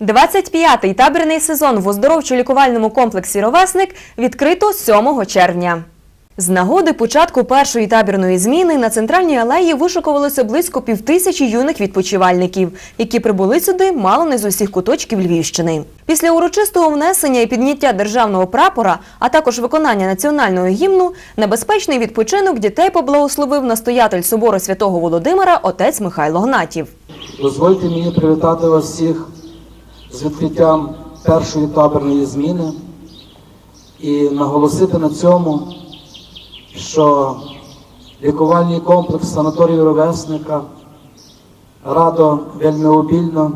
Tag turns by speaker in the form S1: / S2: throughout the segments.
S1: 25-й табірний сезон в оздоровчо-лікувальному комплексі Ровесник відкрито 7 червня. З нагоди початку першої табірної зміни на центральній алеї вишукувалося близько півтисячі юних відпочивальників, які прибули сюди мало не з усіх куточків Львівщини. Після урочистого внесення і підняття державного прапора, а також виконання національного гімну, на безпечний відпочинок дітей поблагословив настоятель собору святого Володимира отець Михайло Гнатів.
S2: Дозвольте мені привітати вас всіх з відкриттям першої таборної зміни і наголосити на цьому, що лікувальний комплекс санаторію ровесника радо вельми обільно,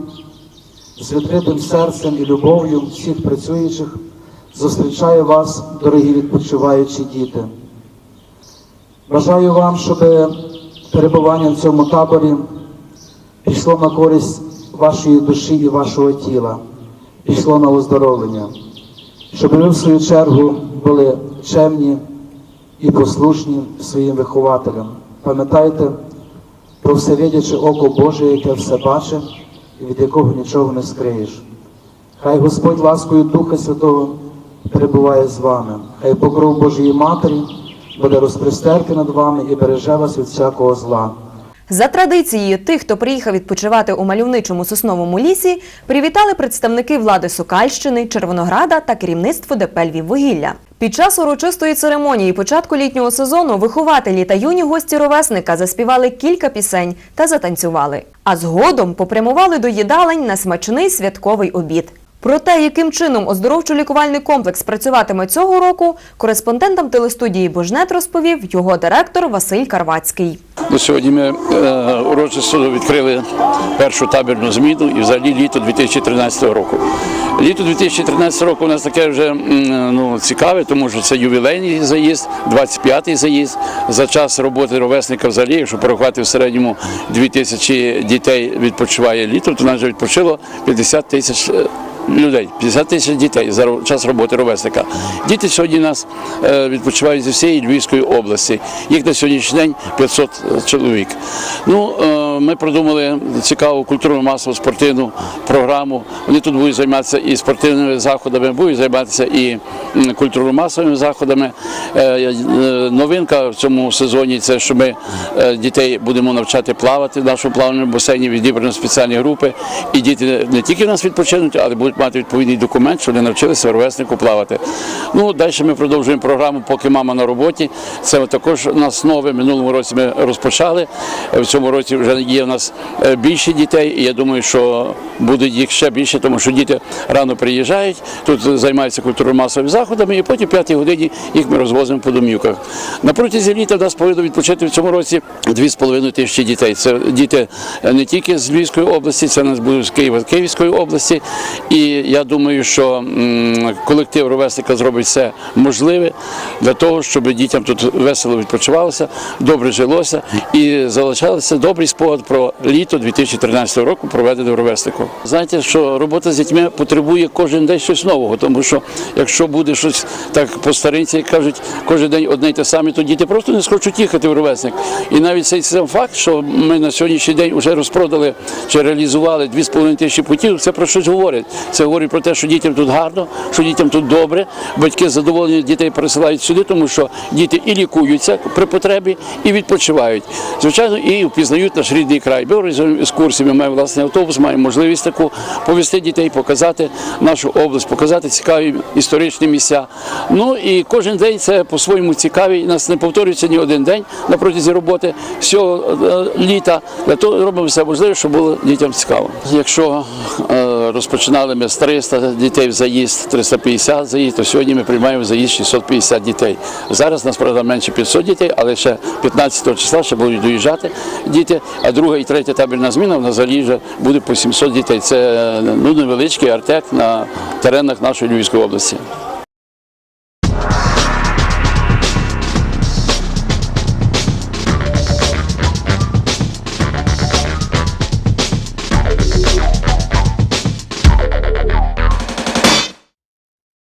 S2: з відкритим серцем і любов'ю всіх працюючих зустрічає вас, дорогі відпочиваючі діти. Бажаю вам, щоб перебування в цьому таборі пішло на користь вашої душі і вашого тіла, пішло на оздоровлення, щоб ви в свою чергу були чемні і послушні своїм вихователям. Пам'ятайте про всевидяче око Боже, яке все бачить і від якого нічого не скриєш. Хай Господь ласкою Духа Святого перебуває з вами. Хай покров Божої Матері буде розпристерти над вами і береже вас від всякого зла.
S1: За традицією тих, хто приїхав відпочивати у мальовничому сосновому лісі, привітали представники влади Сокальщини, Червонограда та керівництво ДП «Львіввугілля». Під час урочистої церемонії початку літнього сезону вихователі та юні гості ровесника заспівали кілька пісень та затанцювали. А згодом попрямували до їдалень на смачний святковий обід. Про те, яким чином оздоровчо-лікувальний комплекс працюватиме цього року, кореспондентам телестудії Божнет розповів його директор Василь Карвацький.
S3: Ну, сьогодні ми е, урочисто відкрили першу табірну зміну і взагалі літо 2013 року. Літо 2013 року у нас таке вже ну, цікаве, тому що це ювілейний заїзд, 25-й заїзд. За час роботи ровесника взагалі, якщо порахувати в середньому 2 тисячі дітей відпочиває літом, то нас вже відпочило 50 тисяч е, людей, 50 тисяч дітей за час роботи ровесника. Діти сьогодні нас е, відпочивають зі всієї Львівської області. Їх на сьогоднішній день 500 чоловік. Ну, е, ми продумали цікаву культурну масову спортивну програму. Вони тут будуть займатися і спортивними заходами, будуть займатися і культурно-масовими заходами. Е, е, Новинка в цьому сезоні це, що ми е, дітей будемо навчати плавати в нашому плавальному басейні, відібрано спеціальні групи. І діти не тільки в нас відпочинуть, але будуть мати відповідний документ, що вони навчилися ровеснику плавати. Ну, далі ми продовжуємо програму, поки мама на роботі. Це також у нас нове. Минулому році ми розпочали. В цьому році вже є у нас е, більше дітей, і я думаю, що буде їх ще більше, тому що діти рано приїжджають, тут займаються культурно-масовими заходами, і потім в п'ятій годині їх ми розвозимо по домівках. На протязі літа в нас повинно відпочити в цьому році 2,5 тисячі дітей. Це діти е, не тільки з Львівської області, це нас будуть з Києва, з Київської області. І я думаю, що колектив ровесника зробить все можливе для того, щоб дітям тут весело відпочивалося, добре жилося і залишалося добрий спогад про літо 2013 року, проведене в ровеснику. Знаєте, що робота з дітьми потребує кожен день щось нового, тому що якщо буде щось так по старинці, як кажуть, кожен день одне й те саме, то діти просто не схочуть їхати в ровесник. І навіть цей сам факт, що ми на сьогоднішній день вже розпродали чи реалізували 2,5 тисячі путів, це про щось говорить. Це говорить про те, що дітям тут гарно, що дітям тут добре. Батьки задоволені дітей пересилають сюди, тому що діти і лікуються при потребі, і відпочивають. Звичайно, і впізнають наш рідний край. Ми організуємо екскурсії, ми маємо власний автобус, маємо можливість таку повести дітей, показати нашу область, показати цікаві історичні місця. Ну і кожен день це по-своєму цікавий. У нас не повторюється ні один день на протязі роботи всього е, літа. Для того робимо все можливе, щоб було дітям цікаво. Якщо е, розпочинали ми з 300 дітей в заїзд, 350 заїзд, то сьогодні ми приймаємо в заїзд 650 дітей. Зараз нас правда менше 500 дітей, але ще 15 числа ще будуть доїжджати діти. Друга і третя табірна зміна в нас вже буде по 700 дітей. Це ну невеличкий артек на теренах нашої Львівської області.